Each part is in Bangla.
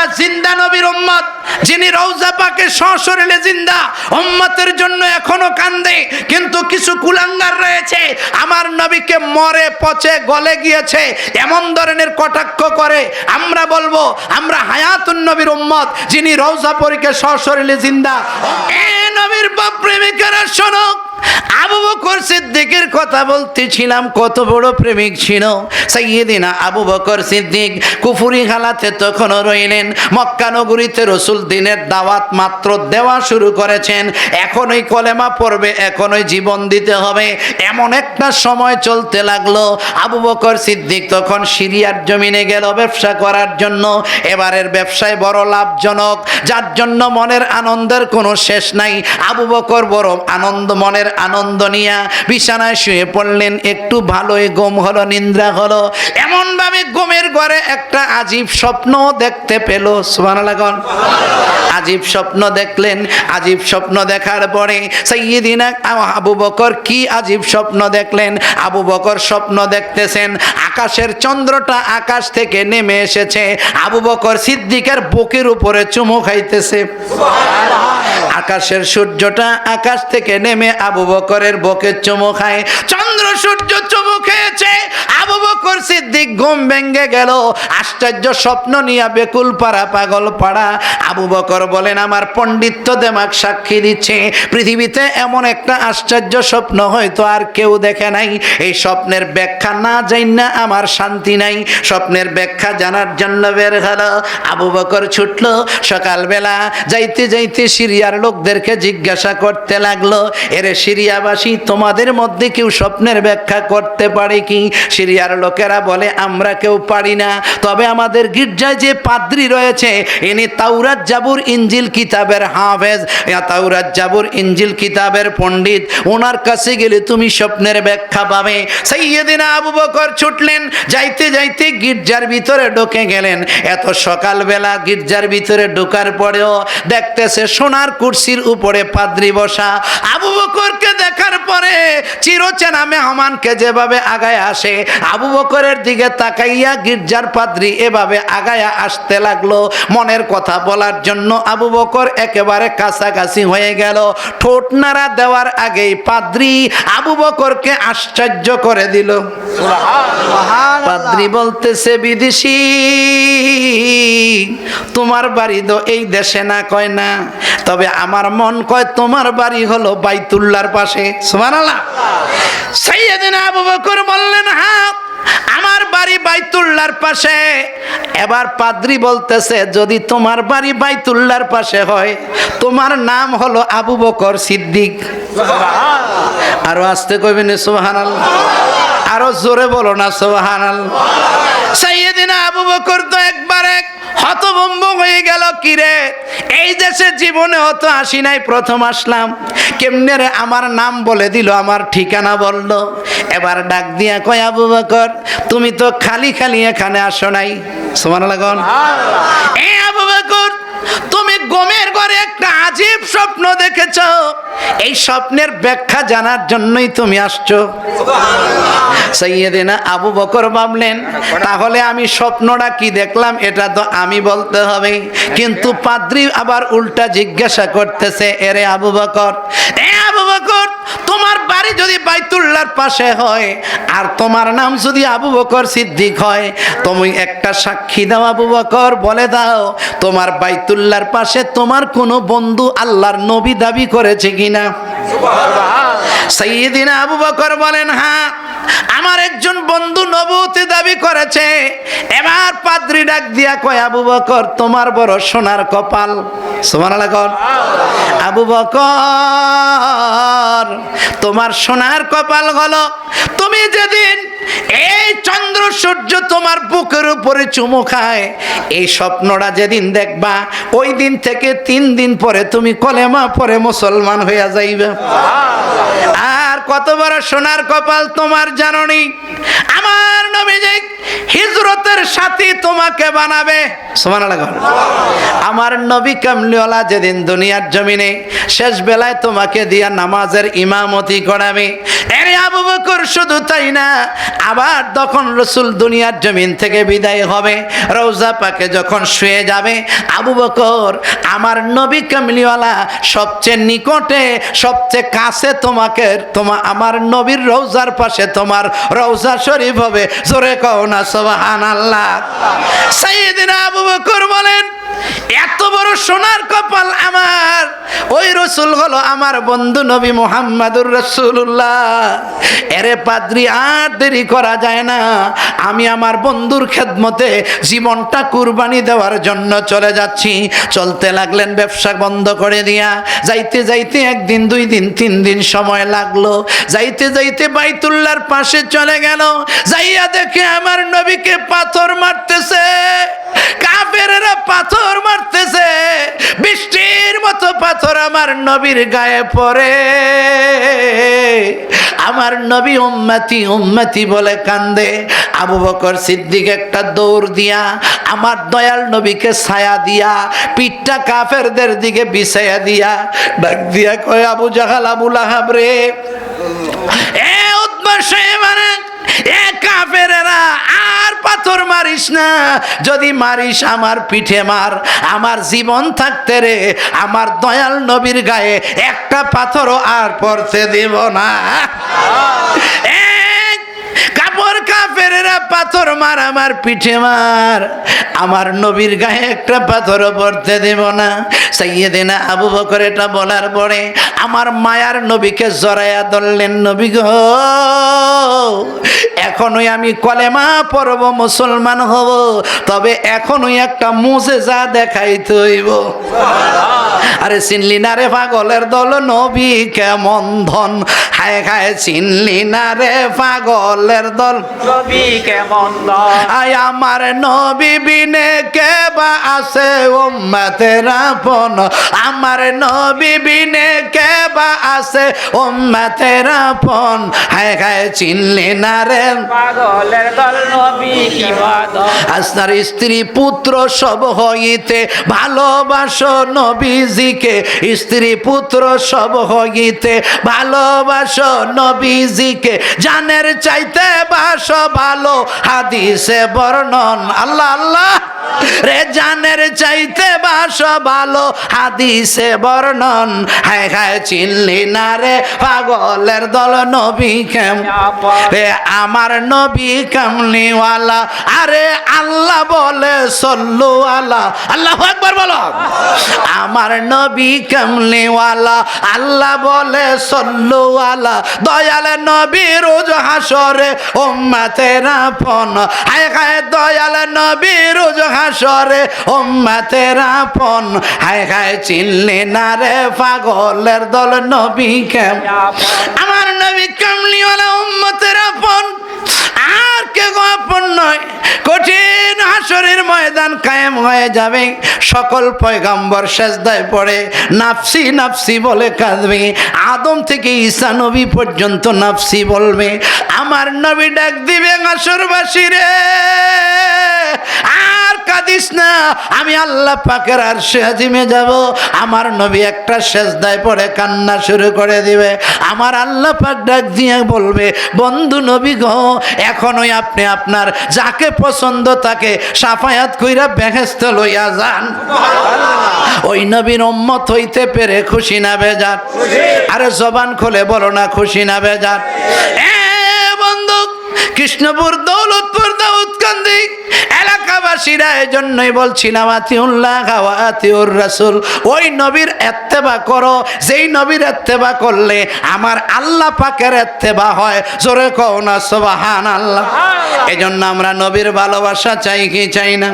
আমরা জিন্দা নবীর উম্মত, যিনি রৌজা পাকে সশরীরে জিন্দা, উম্মতের জন্য এখনও কান্দে, কিন্তু কিছু কুলাঙ্গার রয়েছে, আমার নবীকে মরে পচে গলে গিয়েছে, এমন ধরনের কটাক্ষ করে। আমরা বলব, আমরা হায়াতুন নবীর উম্মত, যিনি রৌজা পরীকে সশরীরে জিন্দা। এ নবীর বাপ প্রেমিকারা, শোনো আবু বকর সিদ্দিকের কথা বলতেছিলাম, কত বড় প্রেমিক ছিল। সাইয়েদিনা আবু বকর সিদ্দিক কুফুরি তখনও রইলেন। মক্কা রসুল দিনের দাওয়াত মাত্র দেওয়া শুরু করেছেন। এখনই কলেমা পড়বে, এখনই জীবন দিতে হবে। এমন একটা সময় চলতে লাগল। আবু বকর সিদ্দিক তখন সিরিয়ার জমিনে গেল ব্যবসা করার জন্য। এবারের ব্যবসায় বড় লাভজনক। যার জন্য মনের আনন্দের কোনো শেষ নাই। আবু বকর বড় আনন্দ মনের আনন্দ নিয়া বিছানায় শুয়ে পড়লেন, একটু ভালোই গম হলো, নিদ্রা হলো। এমন ভাবে গমের ঘরে একটা আজীব স্বপ্ন দেখতে পেল, সুবহানাল্লাহ আজীব স্বপ্ন দেখলেন, আজীব স্বপ্ন দেখার পরে সাইয়্যিদিনা আবু বকর কি আজীব স্বপ্ন দেখলেন? আবু বকর স্বপ্ন দেখতেছেন, আকাশের চন্দ্রটা আকাশ থেকে নেমে এসেছে। আবু বকর সিদ্দিকের বুকের উপরে চুমু খাইতেছে। আকাশের সূর্যটা আকাশ থেকে নেমে আবু বকরের বকের চুমু খায়। চন্দ্র সূর্য খেয়েছে। আবু বকর সিদ্দিক ঘুম ভেঙ্গে গেল। আশ্চর্য স্বপ্ন নিয়ে বেকুল পাড়া, পাগল পাড়া। আবু বকর বলেন, আমার পণ্ডিত্য দেমাক সাক্ষী দিচ্ছে। পৃথিবীতে এমন একটা আশ্চর্য স্বপ্ন হয়তো আর কেউ দেখে নাই। এই স্বপ্নের ব্যাখ্যা না যাই না আমার শান্তি নাই। স্বপ্নের ব্যাখ্যা জানার জন্য বের হলো। আবু বকর ছুটল। সকালবেলা যাইতে যাইতে সিরিয়ার লোকদেরকে জিজ্ঞাসা করতে লাগল, এরে সিরিয়াবাসী, তোমাদের মধ্যে কেউ স্বপ্নের ব্যাখ্যা করতে পারে কি? সিরিয়ার লোকেরা বলে, আমরা কেউ পারি না। তবে আমাদের গির্জায় যে পাদ্রি রয়েছে, ইনি তাওরাত জাবুর ইঞ্জিল কিতাবের হাফেজ। তাওরাত জাবুর ইঞ্জিল কিতাবের পণ্ডিত। ওনার কাছে গেলে তুমি স্বপ্নের ব্যাখ্যা পাবে। সাইয়েদিনা আবু বকর ছুটলেন, যাইতে যাইতে গির্জার ভিতরে ঢুকে গেলেন। এত সকালবেলা গির্জার ভিতরে ঢোকার পরেও দেখতেছে সোনার কুর্সির উপরে পাদ্রি বসা। আবু বকরকে দেখার পরে চিরচেনা মেহমানকে যেভাবে আগায় আসে। আবু বকরের দিকে তাকাইয়া গির্জার পাদ্রি এভাবে আগায়া আসতে লাগল। মনের কথা বলার জন্য আবু বকর একেবারে কাছাকাছি হয়ে গেল। ঠোঁট নাড়া দেওয়ার আগেই পাদ্রি আবু বকরকে আশ্চর্য করে দিল। পাদ্রি বলতেছে বিদেশি তোমার বাড়ি তো এই দেশে না কয় না। তবে আমার মন কয় তোমার বাড়ি হলো বাইতুল্লার পাশে। সুবহানাল্লাহ। সাইয়েদিনা আবু বকর বললেন হ্যাঁ আমার বাড়ি বাইতুল্লার পাশে। এবার পাদ্রি বলতেছে যদি তোমার বাড়ি বাইতুল্লার পাশে হয় তোমার নাম হলো আবু বকর সিদ্দিক। আরও আসতে কইবেন সুবহানাল্লাহ। আরও জোরে বলো না সুবহানাল্লাহ। সাইয়েদিনা আবু বকর তো একবার এক হতভম্ব হয়ে গেল কিরে এই দেশে জীবনে হতো আসি নাই প্রথম আসলাম। কেমনে রে আমার নাম বলে দিল আমার ঠিকানা বলল। এবার ডাক দিয়া কয় আবু বকর তুমি তো খালি খালি এখানে আসো নাই। সমান লাগুন এ আবু বকর তুমি গমের ঘরে একটা আজীব স্বপ্ন দেখেছ। এই স্বপ্নের ব্যাখ্যা জানার জন্যই তুমি আসছো। সৈয়দিনা আবু বকর ভাবলেন, তাহলে আমি স্বপ্নটা কি দেখলাম, এটা তো আমি বলতে হবে। কিন্তু পাদ্রি আবার উল্টা জিজ্ঞাসা করতেছে, এরে আবু বকর তোমার বাড়ি যদি বাইতুল্লার পাশে হয়, আর তোমার নাম যদি আবু বকর সিদ্দিক হয়, তুমি একটা সাক্ষী দাও আবু বকর, বলে দাও, তোমার বাইতুল্লার পাশে তোমার কোনো বন্ধু আল্লাহর নবী দাবি করেছে কিনা? সাইয়েদিনা আবু বকর বলেন হ্যাঁ আমার একজন বন্ধু নবুতি দাবি করেছে, এবার পাদ্রি ডাক দিয়া কয় আবু বকর তোমার বড় সোনার কপাল। সোমান আবু বকর তোমার সোনার কপাল হলো তুমি যেদিন এই চন্দ্র সূর্য তোমার বুকের উপরে চুমু খায় এই স্বপ্নটা যেদিন দেখবা ওই দিন থেকে তিন দিন পরে তুমি কলেমা পরে মুসলমান হইয়া যাইবে। আর কত বড় সোনার কপাল তোমার জাননি? আমার নবীজি হিজরতের সাথী তোমাকে বানাবে। আমার নবী কামলিওয়ালা যেদিন দুনিয়ার জমিনে শেষ বেলায় তোমাকে দিয়া নামাজের ইমামতি করাবে। এরে আবু বকর শুধু তাই না, আবার তখন রসুল দুনিয়ার জমিন থেকে বিদায় হবে রৌজা পাকে যখন শুয়ে যাবে, আবু বকর, আমার নবী কামলিওয়ালা, সবচেয়ে নিকটে, সবচেয়ে কাছে তোমাকে, তোমা, আমার নবীর রৌজার পাশে তোমার রৌজা শরীফ হবে। জোরে কও না সোবাহান আল্লাহ সাইয়েদিনা আবু বকর বলেন এত বড় সোনার কপাল আমার। ওই রসুল হলো আমার বন্ধু নবী মোহাম্মদুর রসুল্লাহ এরে পাদ্রি, আর দেরি করা যায় না। আমি আমার বন্ধুর খেদমতে জীবনটা কুরবানি দেওয়ার জন্য চলে যাচ্ছি। চলতে লাগলেন ব্যবসা বন্ধ করে দিয়া। যাইতে যাইতে একদিন, দুই দিন, তিন দিন সময় লাগল। যাইতে যাইতে বাইতুল্লার পাশে চলে গেল। যাইয়া দেখে আমার নবীকে পাথর মারতেছে। কাফেরেরা পাথর মারতেছে, বৃষ্টির মতো পাথর আমার নবীর গায়ে পড়ে। আমার নবী উম্মতি উম্মতি বলে কান্দে, আবু বকর সিদ্দিক একটা দৌড় দিয়া, আমার দয়াল নবীকে ছায়া দিয়া, পিঠটা কাফেরদের দিকে বিছাইয়া দিয়া, ডাক দিয়া কয়, আবু জাহাল, আবু লাহাব রে। এ উদ্বা মানে এ কাফেরেরা পাথর মারিস না। যদি মারিস আমার পিঠে মার, আমার জীবন থাকতে রে, আমার দয়াল নবীর গায়ে একটা পাথরও আর পড়তে দেব না। কাফেরেরা পাথর মার আমার পিঠে মার। আমার নবীর গায়ে একটা পাথরও পড়তে দেব না। সাইয়েদিনা আবু বকর এটা বলার পরে আমার মায়ার নবীকে জড়াইয়া ধরলেন নবী গো এখনই আমি কলেমা পড়ব মুসলমান হব তবে এখনই একটা মুজে যা দেখাইতে হইব আরে চিনলি না রে পাগলের দল নবী কেমন ধন? হায় হায় চিনলি না রে পাগলের দল? নবী কেমন আয় আমার নবী বিনে কে বা আছে উম্মতের আপন? আমার নবী বিনে কে বা আছে উম্মতের আপন? হায় হায় চিনলি না রে। পাগলের দল নবী কি আপনার স্ত্রী পুত্র সব হইতে ভালোবাসো নবীজিকে। স্ত্রী পুত্র সব হইতে ভালোবাসো নবীজিকে। জানের চাইতে বাসো ভালো হাদিসে বর্ণন। আল্লাহ আল্লাহ। রে জানের চাইতে বাসো ভালো হাদিসে বর্ণন। হায় হায়, চিনলি না রে পাগলের দল নবী কেম? রে আমার নবী কামলিওয়ালা। আরে আল্লাহ বলে সল্লু আলা আল্লাহ একবার বলো। আমার নবী কামলিওয়ালা। আল্লাহ বলে সল্লু আলা দয়াল নবী রোজ হাসরে উম্মাতের আপন হায় হায়, দয়াল নবী রোজ হাসরে উম্মাতের আপন। হায় হায় চিনলি না রে পাগলের দল নবী কেম? আমার নবী কামলিওয়ালা উম্মতের আপন। আর কে গো আপন নয়। কঠিন হাসরের ময়দান কায়েম হয়ে যাবে। সকল পয়গাম্বর সেজদায় পড়ে, নাফসি নাফসি বলে কাঁদবে। আদম থেকে ঈসা নবী পর্যন্ত নাফসি বলবে। আমার নবী ডাক দিবে হাসরবাসী রে। আর কাঁদিস না, আমি আল্লাহ পাকের আর আজিমে যাব। আমার নবী একটা সেজদায় পরে কান্না শুরু করে দিবে। আমার আল্লাহ পাক ডাক দিয়ে বলবে, বন্ধু নবী গো, এখনই আপনি আপনার যাকে পছন্দ তাকে সাফায়াত কইরা বেহেস্ত লইয়া যান। ওই নবীর উম্মত হইতে পেরে খুশি না বেজার। আরে জবান খোলে বলো না খুশি না বেজার। এ বন্ধু কৃষ্ণপুর দৌলতপুর দাউদকান্দি এলাকাবাসীরা এজন্যই বলছিলাম আতিউল্লাহ আতিউর রাসুল ওই নবীর এত্তেবা করো যেই নবীর এত্তেবা করলে আমার আল্লাহ পাকের এত্তেবা হয়। জোরে কও না সোবাহান আল্লাহ এই জন্য আমরা নবীর ভালোবাসা চাই কি চাই না?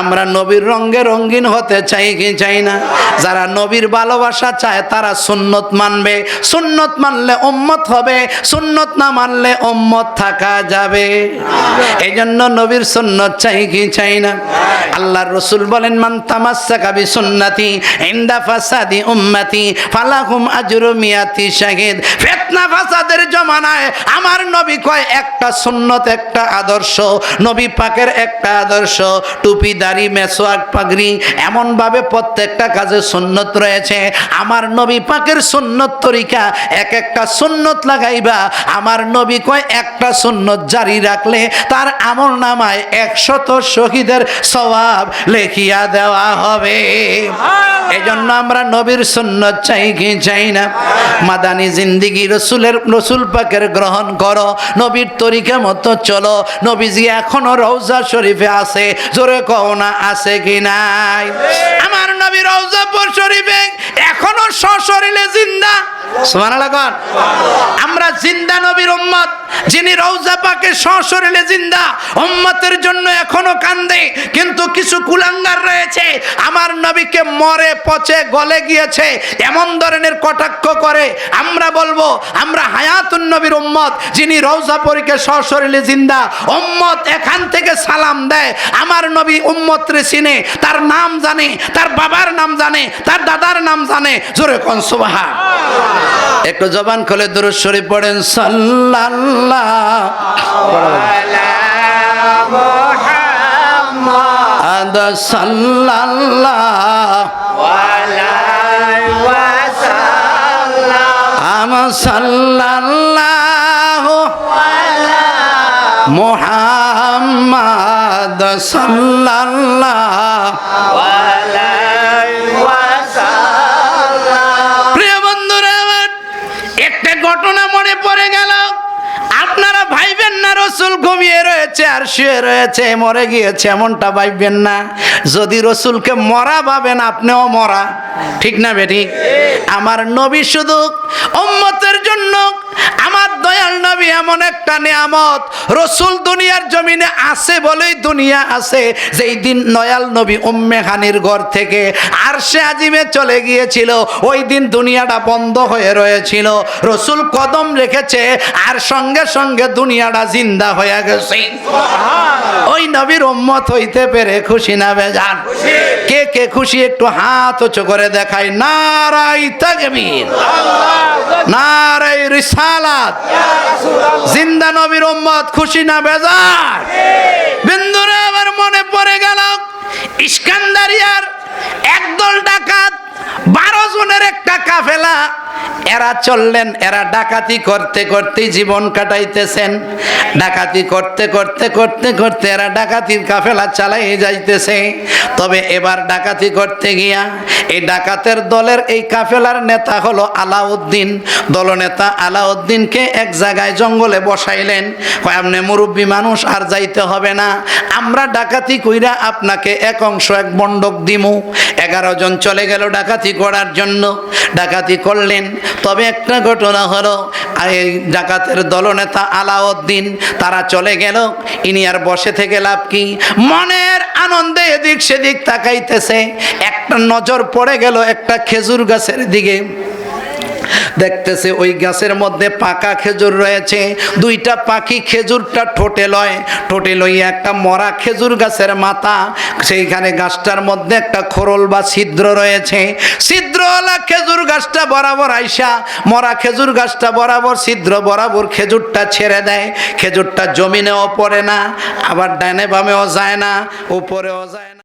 আমরা নবীর রঙ্গে রঙ্গিন হতে চাই কি চাই না? যারা নবীর ভালোবাসা চায় তারা সুন্নত মানবে। সুন্নত মানলে উম্মত হবে সুন্নত না মানলে উম্মত থাকা দেখা যাবে। এই জন্য নবীর সুন্নত চাই কি চাই না? আল্লাহর রসুল বলেন, মান তামাসসাকা বি সুন্নতি ইনদা ফাসাদি উম্মতি ফালাহুম আজরু মিয়াতি শাহিদ। ফিতনা ফাসাদের জমানায় আমার নবী কয়, একটা সুন্নত, একটা আদর্শ। নবী পাকের একটা আদর্শ। টুপি, দাড়ি, মেসোয়াক, পাগড়ি এমন ভাবে প্রত্যেকটা কাজে সুন্নত রয়েছে। আমার নবী পাকের সুন্নত তরিকা, এক একটা সুন্নত লাগাইবা। আমার নবী কয়, একটা সুন্নত জারি রাখলে তার আমল নামায় একশত শহীদের সওয়াব লেখিয়া দেওয়া হবে। এই জন্য আমরা নবীর সুন্নত চাই কি চাই না? মাদানি জিন্দিগি রসুলের, রসুল পাকের গ্রহণ করো, নবীর তরিকা মতো চলো। নবীজি এখনও রৌজা শরীফে আছে, জোরে কও না, আছে কি নাই? আমার নবী শরীফে এখনও সশরীরে জিন্দা। সুবহানাল্লাহ আমরা জিন্দা নবীর উম্মত, যিনি সশরীরে জিন্দা, উম্মতের জন্য এখনও কান্দে, কিন্তু কিছু কুলাঙ্গার রয়েছে। আমার নবীকে মরে পচে গলে গিয়েছে, এমন ধরনের কটাক্ষ করে। আমরা বলব, আমরা হায়াতুন নবীর উম্মত, যিনি রৌজা পরীকে সশরীরে জিন্দা, উম্মত এখান থেকে সালাম দেয়। আমার নবী উম্মত রে চিনে, তার নাম জানে, তার বাবার নাম জানে তার দাদার নাম জানে জোরে কোন সুবহা একটু জবান খুলে দুরুদ শরীফ পড়েন সাল্লাল্লাহ। সাল্লাল্লাহ। আম সাল্লাল্লাহ মুহাম্মদ সাল্লাল্লাহ। রসুল ঘুমিয়ে রয়েছে, আর শুয়ে রয়েছে, মরে গিয়েছে, এমনটা ভাববেন না। যদি রসুলকে মরা ভাবেন, আপনিও মরা। ঠিক না বেঠিক আমার নবী শুধু উম্মতের জন্য আমার দয়াল নবী এমন একটা নিয়ামত রসুল দুনিয়ার জমিনে আছে বলেই দুনিয়া আছে। যেই দিন নয়াল নবী উম্মে খানির ঘর থেকে আর সে আজিমে চলে গিয়েছিল ওই দিন দুনিয়াটা বন্ধ হয়ে রয়েছিল। রসুল কদম রেখেছে আর সঙ্গে সঙ্গে দুনিয়াটা জিন্দা হয়ে গেছে। ওই নবীর উম্মত হইতে পেরে খুশি না বেজান? কে কে খুশি একটু হাত উঁচু করে দেখায়? নারাই তাকবীর। নারাই রিসালাত জিন্দা নবীর উম্মত, খুশি না বেজার? বিন্দুরে আবার মনে পড়ে গেল, ইস্কান্দারিয়ার একদল ডাকাত, বারো জনের একটা কাফেলা এরা চললেন, এরা ডাকাতি করতে করতে জীবন কাটাইতেছেন। ডাকাতি করতে করতে করতে করতে এরা ডাকাতির কাফেলা চালাই যাইতেছে। তবে এবার ডাকাতি করতে গিয়া এই ডাকাতের দলের এই কাফেলার নেতা হলো আলাউদ্দিন। দলনেতা আলাউদ্দিনকে এক জায়গায় জঙ্গলে বসাইলেন। আপনি মুরব্বী মানুষ, আর যাইতে হবে না। আমরা ডাকাতি কইরা আপনাকে এক অংশ, এক বন্ডক দিমু। এগারো জন চলে গেল ডাকাতি করার জন্য। ডাকাতি করলেন তবে একটা ঘটনা হলো এই ডাকাতের দলনেতা আলাউদ্দিন, তারা চলে গেল। ইনি আর বসে থেকে লাভ কি? মনের আনন্দে এদিক সেদিক তাকাইতেছে। একটা নজর পড়ে গেল একটা খেজুর গাছের দিকে। দেখতেছে ওই গাছের মধ্যে পাকা খেজুর রয়েছে। দুইটা পাখি খেজুরটা ঠোঁটে লয়। ঠোঁটে লইয়া একটা মরা খেজুর গাছের মাথা। সেইখানে গাছটার মধ্যে একটা খোরল বা ছিদ্র রয়েছে। ছিদ্রওয়ালা খেজুর গাছটা বরাবর আইসা, মরা খেজুর গাছটা বরাবর ছিদ্র, বরাবর খেজুরটা ছেড়ে দেয়। খেজুরটা জমিনেও পড়ে না, আবার ডানে বামেও যায় না, উপরেও যায় না।